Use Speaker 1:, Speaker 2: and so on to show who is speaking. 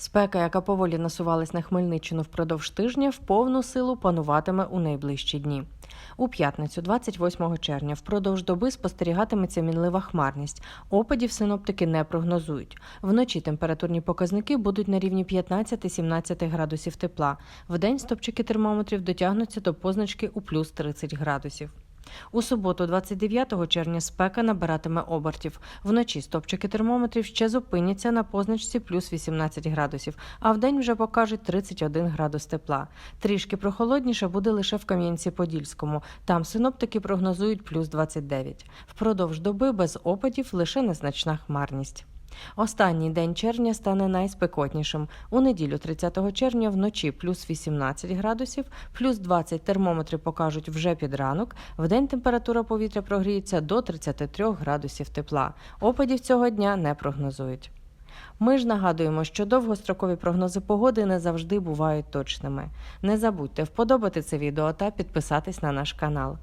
Speaker 1: Спека, яка поволі насувалась на Хмельниччину впродовж тижня, в повну силу пануватиме у найближчі дні. У п'ятницю, 28 червня, впродовж доби спостерігатиметься мінлива хмарність. Опадів синоптики не прогнозують. Вночі температурні показники будуть на рівні 15-17 градусів тепла. Вдень стопчики термометрів дотягнуться до позначки у плюс 30 градусів. У суботу, 29 червня, спека набиратиме обертів. Вночі стопчики термометрів ще зупиняться на позначці плюс 18 градусів, а вдень вже покажуть 31 градус тепла. Трішки прохолодніше буде лише в Кам'янці-Подільському. Там синоптики прогнозують плюс 29. Впродовж доби без опадів лише незначна хмарність. Останній день червня стане найспекотнішим. У неділю 30 червня вночі плюс 18 градусів, плюс 20 термометри покажуть вже під ранок. Вдень температура повітря прогріється до 33 градусів тепла. Опадів цього дня не прогнозують. Ми ж нагадуємо, що довгострокові прогнози погоди не завжди бувають точними. Не забудьте вподобати це відео та підписатись на наш канал.